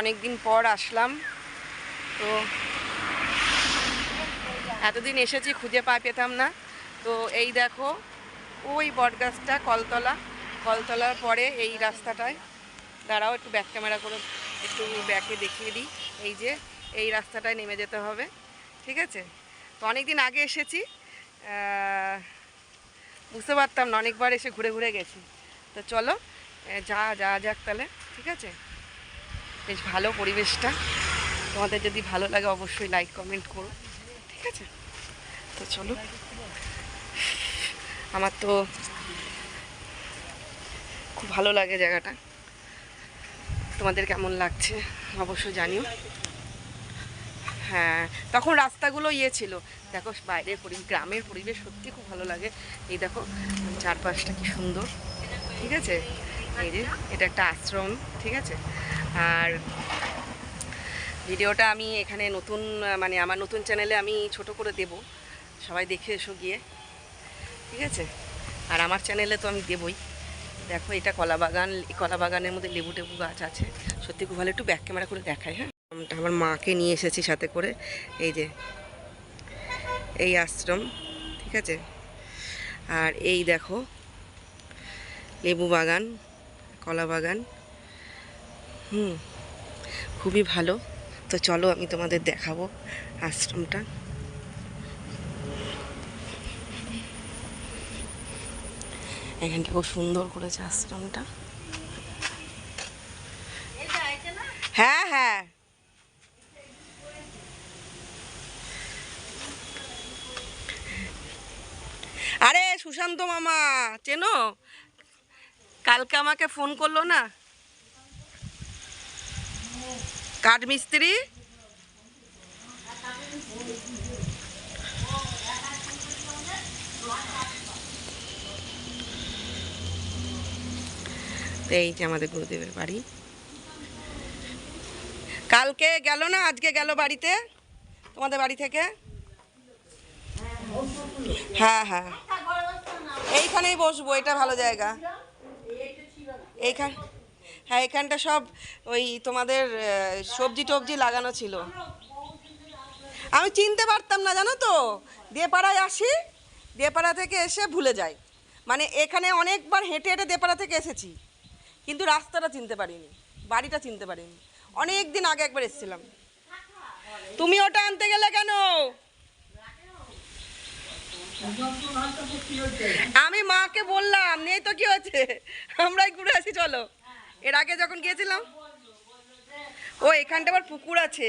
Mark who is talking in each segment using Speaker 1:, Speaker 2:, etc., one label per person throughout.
Speaker 1: অনেক দিন পর আসলাম। তো এতদিন এসেছি, খুঁজে পা পেতাম না। তো এই দেখো, ওই বটগাছটা কলতলা। কলতলার পরে এই রাস্তাটায়। দাঁড়াও, একটু ব্যাক ক্যামেরা করে একটু ব্যাকে দেখিয়ে দিই। এই যে, এই রাস্তাটায় নেমে যেতে হবে। ঠিক আছে? তো অনেক দিন আগে এসেছি। বুঝতে পারতাম না, অনেকবার এসে ঘুরে ঘুরে গেছি। তো চলো যা যা যাক তাহলে। ঠিক আছে? বেশ ভালো পরিবেশটা। তোমাদের যদি ভালো লাগে অবশ্যই লাইক কমেন্ট করো। ঠিক আছে? তো চলো। আমার তো খুব ভালো লাগে জায়গাটা। তোমাদের কেমন লাগছে অবশ্যই জানিও। হ্যাঁ তখন রাস্তাগুলো ইয়ে ছিল। দেখো বাইরের পরি, গ্রামের পরিবেশ সত্যি খুব ভালো লাগে। এই দেখো, চারপাশটা কি সুন্দর। ঠিক আছে? এই যে, এটা একটা আশ্রম। ঠিক আছে? আর ভিডিওটা আমি এখানে নতুন মানে আমার নতুন চ্যানেলে আমি ছোট করে দেব। সবাই দেখে এসো গিয়ে। ঠিক আছে? আর আমার চ্যানেলে তো আমি দেবই। দেখো, এটা কলা বাগান কলা বাগানের মধ্যে লেবু টেবু গাছ আছে। সত্যি খুব ভালো, একটু ব্যাক ক্যামেরা করে দেখাই হ্যাঁ? আমার মাকে নিয়ে এসেছি সাথে করে। এই যে, এই আশ্রম, ঠিক আছে? আর এই দেখো, লেবু বাগান কলা বাগান হুম, খুবই ভালো। তো চলো আমি তোমাদের দেখাবো আশ্রমটা। এখানটা খুব সুন্দর করেছে আশ্রমটা। হ্যাঁ হ্যাঁ। আরে সুশান্ত মামা, চেনো? কালকে আমাকে ফোন করল না? কাঠ মিস্ত্রি এই যে আমাদের গুরুদেবের বাড়ি। কালকে গেল না? আজকে গেল বাড়িতে? তোমাদের বাড়ি থেকে? হ্যাঁ হ্যাঁ। এইখানেই বসবো, এটা ভালো জায়গা। এইখান হ্যাঁ এখানটা সব ওই তোমাদের সবজি টবজি লাগানো ছিল। আমি চিনতে পারতাম না, জানো তো? দেপাড়ায় আসি, দেপাড়া থেকে এসে ভুলে যাই। মানে এখানে অনেকবার হেঁটে হেঁটে দেপাড়া থেকে এসেছি, কিন্তু রাস্তাটা চিনতে পারিনি, বাড়িটা চিনতে পারিনি। অনেক দিন আগে একবার এসেছিলাম। তুমি ওটা আনতে গেলে কেন? আমি মাকে বললাম, নেই তো কি হয়েছে? আমরাই ঘুরে আসি, চলো। এর আগে যখন গিয়েছিলাম ও এখানটা আবার পুকুর আছে।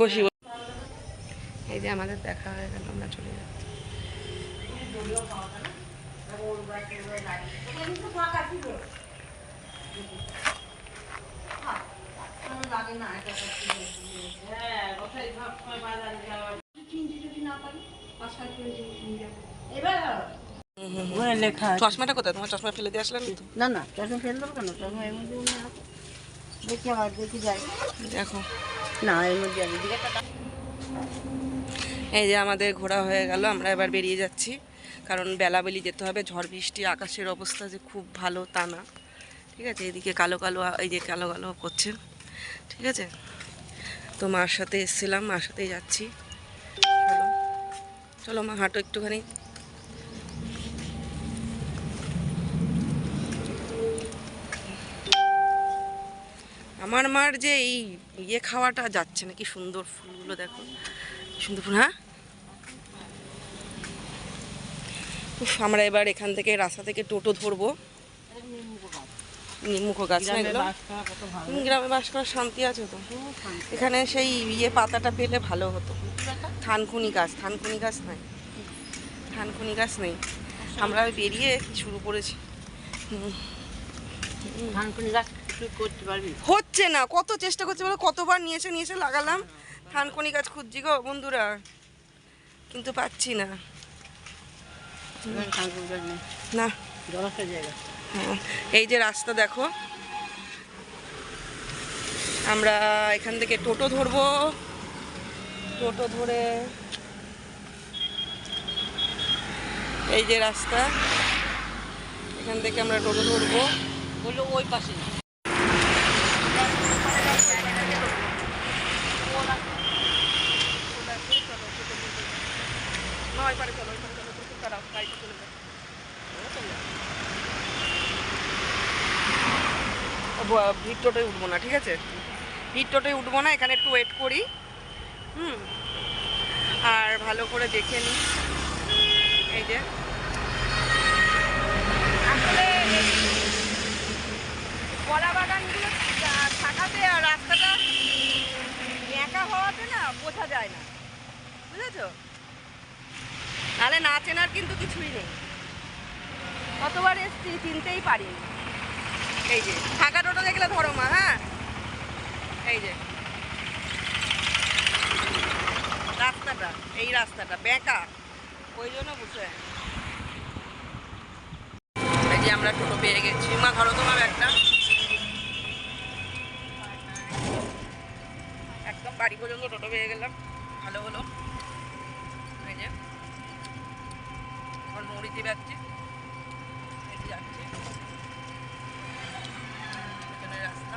Speaker 1: বসি। এই যে আমাদের দেখা হয়ে গেল আমরা চলে যাচ্ছি। চশমাটা কোথায়? তোমার চশমা ফেলে দিয়ে আসলেন তো।
Speaker 2: না না চশমা ফেলে দেবো কেন? চশমা মধ্যে দেখি আমার দেখি যাই।
Speaker 1: দেখো।
Speaker 2: না এর মধ্যে একটা
Speaker 1: এই যে আমাদের ঘোরা হয়ে গেল, আমরা এবার বেরিয়ে যাচ্ছি। কারণ বেলাবেলি যেতে হবে, ঝড় বৃষ্টি, আকাশের অবস্থা যে খুব ভালো তা না। ঠিক আছে, এদিকে কালো কালো, এই যে কালো কালো করছে। ঠিক আছে? তো মার সাথে এসেছিলাম, মার সাথেই যাচ্ছি। চলো চলো মা, হাঁটো একটুখানি। আমার মার যে এই ইয়ে খাওয়াটা যাচ্ছে না, কি সুন্দর ফুলগুলো দেখো। কি সুন্দর ফুল হ্যাঁ? উফ, আমরা এবার এখান থেকে রাস্তা থেকে টোটো ধরবো। নিমুখো গাছ না এগুলো? গ্রামে বাস করার শান্তি আছে তো। এখানে সেই ইয়ে পাতাটা পেলে ভালো হতো। থানকুনি গাছ থানকুনি গাছ নাই থানকুনি গাছ নেই। আমরা বেরিয়ে শুরু করেছি। হচ্ছে না কত চেষ্টা করছে বলো? কতবার নিয়েছে নিয়েছে লাগালাম। থানকুনি গাছ খুঁজছি গো বন্ধুরা কিন্তু পাচ্ছি না। না। হ্যাঁ, এই যে রাস্তা দেখো আমরা এখান থেকে টোটো ধরবো। টোটো ধরে এই যে রাস্তা এখান থেকে আমরা টোটো ধরবো।
Speaker 2: বলল ওই পাশে
Speaker 1: না, ওই পারে চলো, ওই পারে চলো, টোটো দাঁড়াও, গাড়িটা চলে যাবে। ও ব- ভিড় উঠবো না, ঠিক আছে? ভিড় উঠবো না, এখানে একটু ওয়েট করি। হুম। আর ভালো করে দেখে নিই এই যে। আসলে কলা বাগানগুলো আর রাস্তাটা হওয়াতে না বোঝা যায় না। বুঝেছ? না চেনার কিন্তু কিছুই নেই। কতবার এসছি চিনতেই পারিনি। এই যে, ফাঁকা টোটো দেখলে ধরো মা হ্যাঁ? এই যে। রাস্তাটা, এই রাস্তাটা, বেঁকা। ওই জন্য বুঝে এই যে আমরা টোটো পেয়ে গেছি। মা, ধরো তোমার একটা। একদম বাড়ি পর্যন্ত টোটো পেয়ে গেলাম। ভালো হলো। এই যে। এখন মুড়িতে যাচ্ছি। যাচ্ছি পেছনের রাস্তা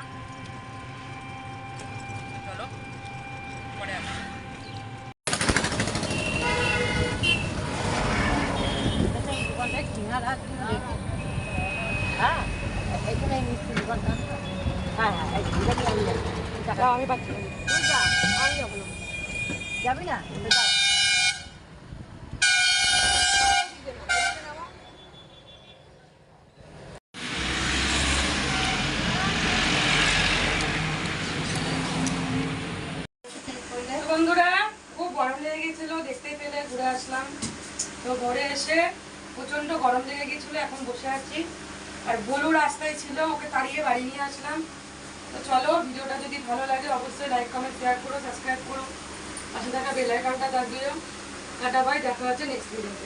Speaker 1: চলো পরে আসছি
Speaker 2: দোকানটা কিনার হাত হ্যাঁ এখানে মিষ্টি দোকানটা হ্যাঁ হ্যাঁ এই ঘুরে দিয়ে আমি যাব। টাকা
Speaker 1: দাও, আমি বন্ধুরা, খুব গরম লেগে গেছিল, দেখতেই পেলে, ঘুরে আসলাম। তো ঘরে এসে প্রচণ্ড গরম লেগে গেছিল, এখন বসে আছি। আর বলু রাস্তায় ছিল, ওকে তাড়িয়ে বাড়ি নিয়ে আসলাম। তো চলো, ভিডিওটা যদি ভালো লাগে, অবশ্যই লাইক কমেন্ট শেয়ার করো সাবস্ক্রাইব করো। পাশে থাকা বেলাইকনটা দাগ দাবিও। টাটা বাই দেখা হচ্ছে নেক্সট ভিডিওতে